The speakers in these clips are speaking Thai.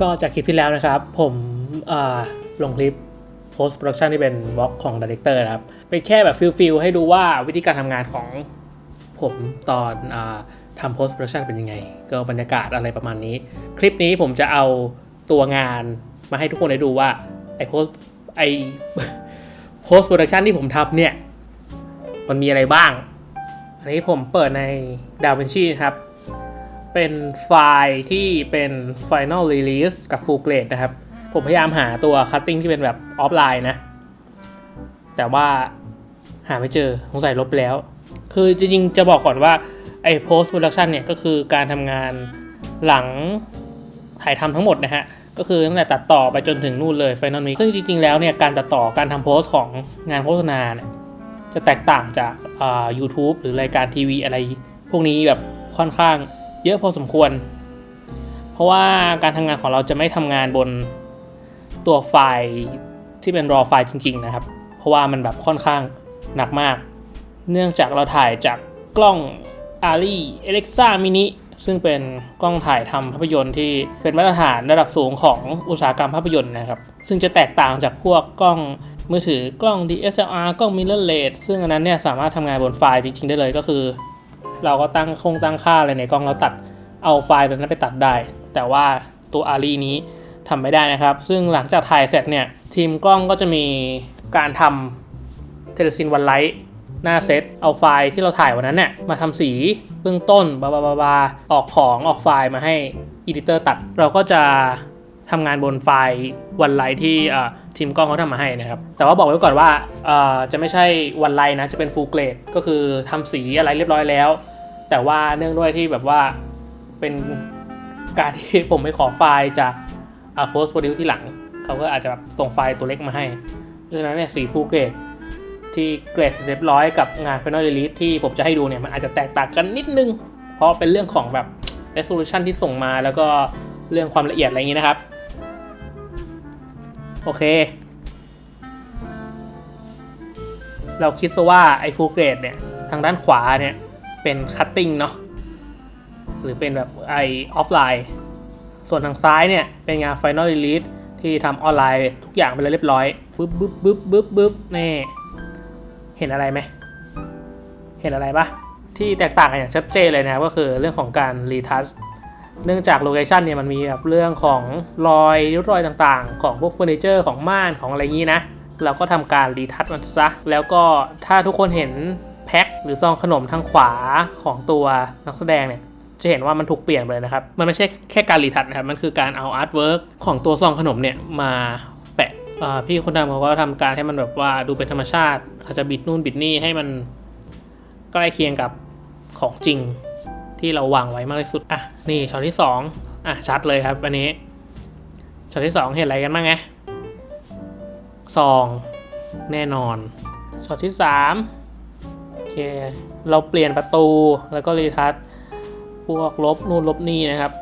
ก็จากคลิปที่แล้วนะครับ ผมลงคลิป post production ที่เป็นบล็อกของ director นะครับ เป็นแค่แบบฟิลฟิลให้ดูว่าวิธีการทำงานของผมตอนอทำ post production เป็นยังไง ก็บรรยากาศอะไรประมาณนี้ คลิปนี้ผมจะเอาตัวงานมาให้ทุกคนได้ดูว่า ไอ้ post ไอ้ post production ที่ผมทำเนี่ย มันมีอะไรบ้าง อันนี้ผมเปิดใน DaVinci นะครับ เป็นไฟล์ที่เป็น Final Release กับ Full Grade นะครับ ผมพยายามหาตัว Cutting ที่เป็นแบบออฟไลน์นะ แต่ว่าหาไม่เจอสงสัยลบไปแล้ว คือจริงๆ จะบอกก่อนว่า ไอ้ Post Production เนี่ย ก็คือการทำงานหลังถ่ายทำทั้งหมดนะฮะ ก็คือตั้งแต่ตัดต่อไปจนถึงนู่นเลย Final Mix ซึ่งจริงๆ แล้วเนี่ย การตัดต่อการทำโพสของงานโฆษณาเนี่ยจะแตกต่างจากอ่า YouTube หรือรายการทีวีอะไร พวกนี้แบบค่อนข้าง เยอะพอสมควร เพราะว่าการทำงานของเราจะไม่ทำงานบนตัวไฟล์ที่เป็น raw ไฟล์จริง ๆ นะครับ เพราะว่ามันแบบค่อนข้างหนักมาก เนื่องจากเราถ่ายจากกล้อง ARRI Alexa Mini ซึ่งเป็นกล้องถ่ายทำภาพยนตร์ที่เป็นมาตรฐานระดับสูงของอุตสาหกรรมภาพยนตร์นะครับ ซึ่งจะแตกต่างจากพวกกล้องมือถือกล้อง DSLR กล้อง mirrorless ซึ่งอันนั้นเนี่ยสามารถทำงานบนไฟล์จริง ๆ ได้เลยก็คือ เราก็ตั้งคงตั้งค่าอะไรในกล้องแล้วตัดเอาไฟล์ตัวนั้นไปตัดได้ แต่ว่าตัว ARRI นี้ทำไม่ได้นะครับ ซึ่งหลังจากถ่ายเสร็จเนี่ย ทีมกล้องก็จะมีการทำเทเลซินวันไลท์หน้าเซตเอาไฟล์ที่เราถ่ายวันนั้นเนี่ยมาทำสีเบื้องต้นบาบาบาบาออกของออกไฟล์มาให้อีดิเตอร์ตัด เราก็จะทำงานบนไฟล์วันไลท์ที่ทีมกล้องเขาทำมาให้นะครับ แต่ว่าบอกไว้ก่อนว่าจะไม่ใช่วันไลท์นะ จะเป็นฟูลเกรดก็คือทำสีอะไรเรียบร้อยแล้ว แต่ว่าเนื่องด้วยที่แบบว่าเป็นการที่ผมไปขอไฟล์จากอ่า post produce ที่หลัง เขาก็อาจจะแบบส่งไฟล์ตัวเล็กมาให้ เพราะฉะนั้นเนี่ยสี full grade ที่เกรดเรียบร้อยกับงาน final release ที่ผมจะให้ดูเนี่ย มันอาจจะแตกต่างกันนิดนึง เพราะเป็นเรื่องของแบบ resolution ที่ส่งมาแล้วก็เรื่องความละเอียดอะไรอย่างนี้นะครับ โอเค เราคิดซะว่าไอ้ full grade เนี่ย ทางด้านขวาเนี่ย เป็น cutting เนาะหรือเป็นแบบไอออฟไลน์ ส่วนทางซ้ายเนี่ยเป็นงาน Final Release ที่ทำออนไลน์ทุกอย่างไปเลยเรียบร้อยบึ๊บบึ๊บบึ๊บบึ๊บบึ๊บนี่เห็นอะไรไหม เห็นอะไรปะที่แตกต่างกันอย่างชัดเจนเลยนะก็คือเรื่องของการรีทัชเนื่องจากโลเคชันเนี่ยมันมีแบบเรื่องของรอยริ้วรอยต่างๆ ของพวกเฟอร์นิเจอร์ของม่านของอะไรงนี้นะ เราก็ทำการรีทัชมันซะ แล้วก็ถ้าทุกคนเห็น พ็คหรือซองขนมทางขวาของตัวนักแสดงเนี่ยจะเห็นว่ามันถูกเปลี่ยนไปเลยนะครับ มันไม่ใช่แค่การรีทัชนะครับ มันคือการเอาอาร์ตเวิร์กของตัวซองขนมเนี่ยมาแปะพี่คนทำเขาก็ทำการให้มันแบบว่าดูเป็นธรรมชาติ อาจจะบิดนู่นบิดนี่ให้มันใกล้เคียงกับของจริงที่เราวางไว้มากที่สุด อะ นี่ช็อตที่สองอะ ชัดเลยครับ อันนี้ช็อตที่สองเห็นอะไรกันบ้างไงซอง แน่นอนช็อตที่สาม เค เราเปลี่ยนประตูแล้วก็รีทัชพวกลบนู่นลบนี่นะครับ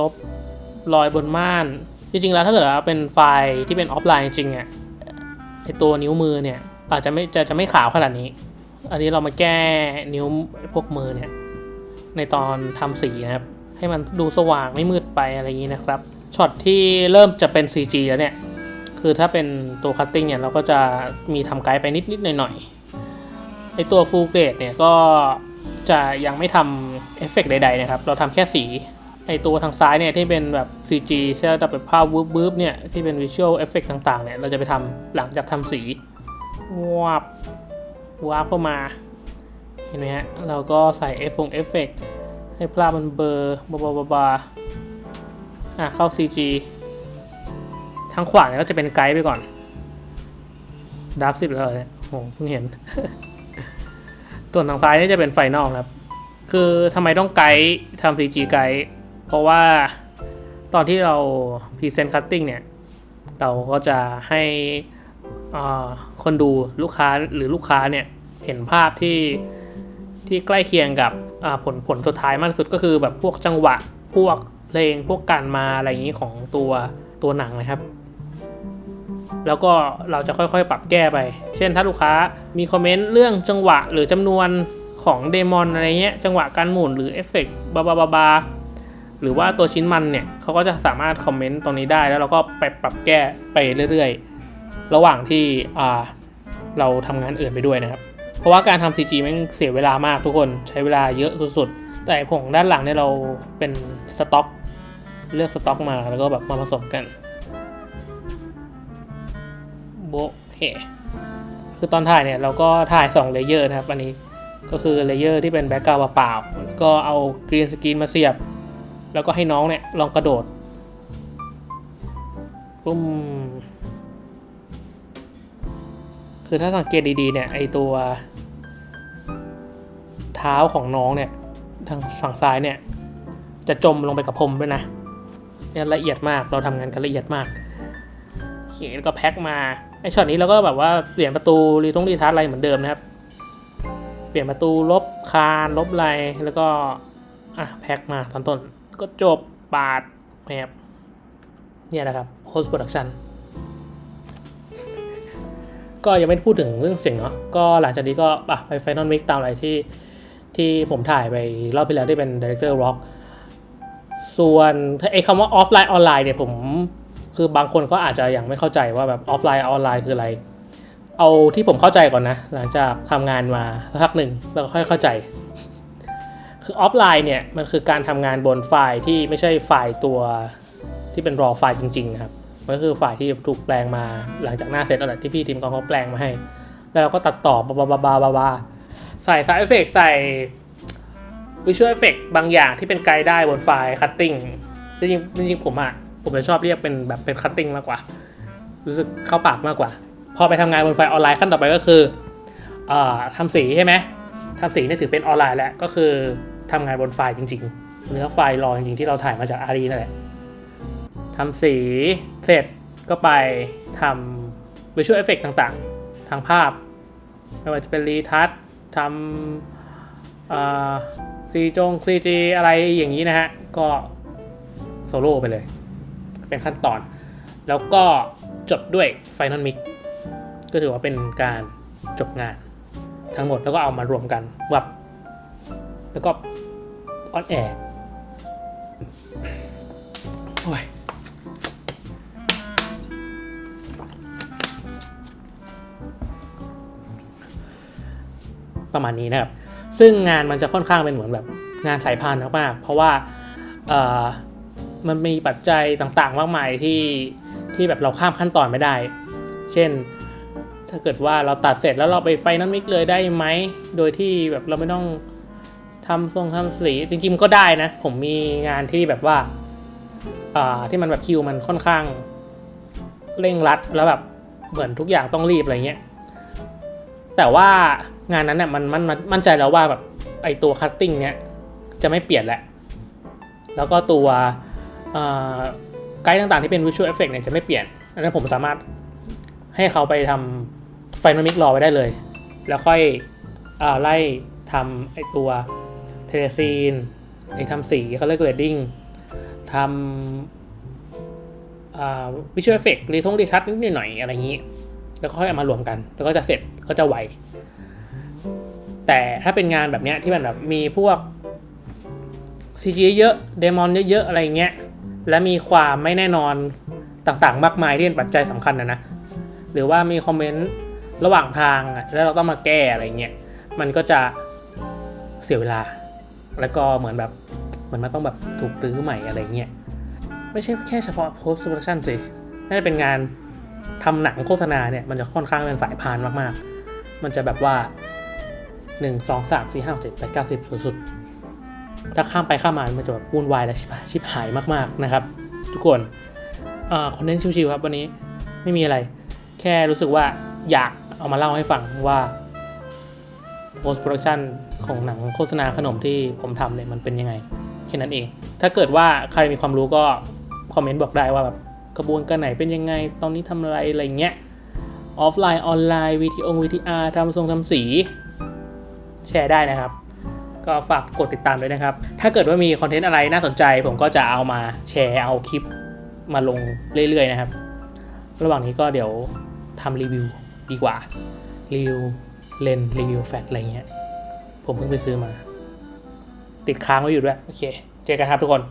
ลบรอยบนม่าน จริงๆแล้วถ้าเกิดว่าเป็นไฟล์ที่เป็นออฟไลน์จริงๆอะไอตัวนิ้วมือเนี่ยอาจจะไม่จะจะไม่ขาวขนาดนี้ อันนี้เรามาแก้นิ้วพวกมือเนี่ยในตอนทำสีนะครับ ให้มันดูสว่างไม่มืดไปอะไรอย่างนี้นะครับ ช็อตที่เริ่มจะเป็น CG แล้วเนี่ย คือถ้าเป็นตัวคัตติ้งเนี่ยเราก็จะมีทำไกด์ไปนิดๆหน่อยๆ ไอตัว Full Grade เนี่ยก็จะยังไม่ทำเอฟเฟกต์ใดๆนะครับ เราทำแค่สีไอตัวทางซ้ายเนี่ยที่เป็นแบบ CG ใช่ไหมแต่เป็นภาพวืบวืบเนี่ยที่เป็น Visual Effect ต่างๆเนี่ยเราจะไปทำหลังจากทำสีวาบวาบเข้ามาเห็นไหมฮะเราก็ใส่เอฟฟงเอฟเฟกให้ภาพมันเบอร์บาบาบาบาอะเข้า CG ทางขวาเนี่ยก็จะเป็นไกด์ไปก่อนดับสิบแล้วเนี่ยโหเพิ่งเห็น ส่วนทางซ้ายนี่จะเป็นไฟนอลครับ คือทำไมต้องไกด์ทำ CG ไกด์เพราะว่าตอนที่เรา Present Cutting เนี่ย เราก็จะให้คนดูลูกค้าหรือลูกค้าเนี่ยเห็นภาพที่ที่ใกล้เคียงกับผลผลสุดท้ายมากที่สุดก็คือแบบพวกจังหวะพวกเพลงพวกการมาอะไรอย่างนี้ของตัวตัวหนังนะครับ แล้วก็เราจะค่อยๆ ปรับแก้ไป เช่นถ้าลูกค้ามีคอมเมนต์เรื่องจังหวะหรือจำนวนของเดมอนอะไรเงี้ย จังหวะการหมุนหรือเอฟเฟกต์บาบาบาบาหรือว่าตัวชิ้นมันเนี่ยเขาก็จะสามารถคอมเมนต์ตรงนี้ได้ แล้วเราก็ไปปรับแก้ไปเรื่อยๆ ระหว่างที่เราทำงานอื่นไปด้วยนะครับ เพราะว่าการทำ CG มันเสียเวลามากทุกคนใช้เวลาเยอะสุดๆ แต่ผงด้านหลังเนี่ยเราเป็นสต็อก เลือกสต็อกมาแล้วก็แบบมาผสมกัน โบเคคือตอนถ่ายเนี่ยเราก็ถ่าย2เลเยอร์นะครับ อันนี้ก็คือเลเยอร์ที่เป็นแบ็กกราวด์เปล่า ก็เอากรีนสกรีนมาเสียบ แล้วก็ให้น้องเนี่ยลองกระโดดปุ้มคือถ้าสังเกตดีๆเนี่ยไอตัว เท้าของน้องเนี่ย ทางฝั่งซ้ายเนี่ย จะจมลงไปกับพรมด้วยนะเนี่ยละเอียดมากเราทำงานกันละเอียดมากโอเคแล้วก็แพ็คมา ไอช็อตนี้เราก็แบบว่าเปลี่ยนประตูรีทงรีทัชอะไรเหมือนเดิมนะครับ เปลี่ยนประตูลบคานลบอะไรแล้วก็อะแพ็คมาตอนต้นก็จบปาดแมบเนี่ยนะครับ post production ก็ยังไม่พูดถึงเรื่องเสียงเนาะก็หลังจากนี้ก็อะไป Final Mix ตามอะไรที่ที่ผมถ่ายไปรอบที่แล้วที่เป็น Director Rock ส่วนไอ้คำว่าออฟไลน์ออนไลน์เนี่ยผม คือบางคนก็อาจจะยังไม่เข้าใจว่าแบบออฟไลน์ออนไลน์คืออะไร เอาที่ผมเข้าใจก่อนนะ หลังจากทำงานมาสักพักหนึ่งแล้วค่อยเข้าใจ คือออฟไลน์เนี่ยมันคือการทำงานบนไฟล์ที่ไม่ใช่ไฟล์ตัวที่เป็น raw ไฟล์จริงๆนะครับมันก็คือไฟล์ที่ถูกแปลงมาหลังจากหน้าเซตอะไรที่พี่ทีมกองเขาแปลงมาให้ แล้วเราก็ตัดต่อบาบาบาบาบาบาใส่สายเอฟเฟกใส่วิชวลเอฟเฟกบางอย่างที่เป็นไกด์ได้บนไฟล์คัตติ้งจริงๆจริงๆผมอะ ผมจะชอบเรียกเป็นแบบเป็นคัตติ้งมากกว่า รู้สึกเข้าปากมากกว่า พอไปทำงานบนไฟล์ออนไลน์ขั้นต่อไปก็คืออ่อทำสีใช่ไหมทำสีนี่ถือเป็นออนไลน์แล้วก็คือทำงานบนไฟล์จริง ๆ เนื้อไฟล์รอจริงๆที่เราถ่ายมาจากอารีนั่นแหละทำสีเสร็จก็ไปทำวิชวลเอฟเฟกต่างๆ ทางภาพไม่ว่าจะเป็นรีทัชทำซีจงซีจีอะไรอย่างนี้นะฮะ ก็โซโล่ไปเลย เป็นขั้นตอน แล้วก็จบด้วย Final Mix ก็ถือว่าเป็นการจบงานทั้งหมดแล้วก็เอามารวมกันวับ แล้วก็ออนแอร์โอ้ยประมาณนี้นะครับ ซึ่งงานมันจะค่อนข้างเป็นเหมือนแบบงานสายพานมากๆเพราะว่า มันมีปัจจัยต่างๆ มากมายที่ที่แบบเราข้ามขั้นตอนไม่ได้ เช่น ถ้าเกิดว่าเราตัดเสร็จแล้วเราไปไฟนั้นมิกเลยได้ไหม โดยที่แบบเราไม่ต้องทำทรงทำสีจริงๆก็ได้นะ ผมมีงานที่แบบว่าอ่าที่มันแบบคิวมันค่อนข้าง เร่งรัดแล้วแบบเหมือนทุกอย่างต้องรีบอะไรเงี้ยแต่ว่างานนั้นเนี่ยมันมันมันมั่นใจแล้วว่าแบบไอตัวคัตติ้งเนี้ยจะไม่เปลี่ยนแหละ แล้วก็ตัว ไกด์ต่างๆที่เป็น Visual Effect เนี่ยจะไม่เปลี่ยน อันนั้นผมสามารถให้เขาไปทำไฟน a ลมิกรอไว้ได้เลย แล้วค่อยอไล่ทำไอตัวเทเลซีนไอทำสีเขาเรียกเรดดิ้งทำวิชวลเอฟเฟกต์รีทงรีทัชนิดหน่อยอะไรอย่างนี้ แล้วก็ค่อยเอามารวมกัน แล้วก็จะเสร็จก็จะไว แต่ถ้าเป็นงานแบบเนี้ยที่มันแบบมีพวก CG เยอะเดมอนเยอะๆ อะไรเงี้ย และมีความไม่แน่นอนต่างๆ มากมายที่เป็นปัจจัยสำคัญนะนะ หรือว่ามีคอมเมนต์ระหว่างทางแล้วเราต้องมาแก้อะไรเงี้ย มันก็จะเสียเวลา แล้วก็เหมือนแบบเหมือนมันต้องแบบถูกรื้อใหม่อะไรเงี้ย ไม่ใช่แค่เฉพาะ post production สิ น่าจะเป็นงานทำหนังโฆษณาเนี่ยมันจะค่อนข้างเป็นสายพานมากๆ มันจะแบบว่า 1 2 3 4 5 6 7 8 9 10สุดๆ ถ้าข้ามไปข้ามมามันจะแบบวุ่นวายและชิบหายชิบหายมากๆนะครับ ทุกคนคอนเทนต์ชิวๆครับวันนี้ไม่มีอะไร แค่รู้สึกว่าอยากเอามาเล่าให้ฟังว่า post production ของหนังโฆษณาขนมที่ผมทำเนี่ยมันเป็นยังไงแค่นั้นเอง ถ้าเกิดว่าใครมีความรู้ก็คอมเมนต์บอกได้ว่าแบบกระบวนการไหนเป็นยังไง ตอนนี้ทำอะไรอะไรเงี้ยออฟไลน์ออนไลน์วีทีโอวีทีอาร์ทำทรงทำสี แชร์ได้นะครับ ก็ฝากกดติดตามด้วยนะครับ ถ้าเกิดว่ามีคอนเทนต์อะไรน่าสนใจ ผมก็จะเอามาแชร์เอาคลิปมาลงเรื่อยๆนะครับ ระหว่างนี้ก็เดี๋ยวทำรีวิวดีกว่า รีวิวเลนรีวิวแฟลอะไรเงี้ย ผมเพิ่งไปซื้อมา ติดค้างไว้อยู่ด้วย โอเค เจอกันครับทุกคน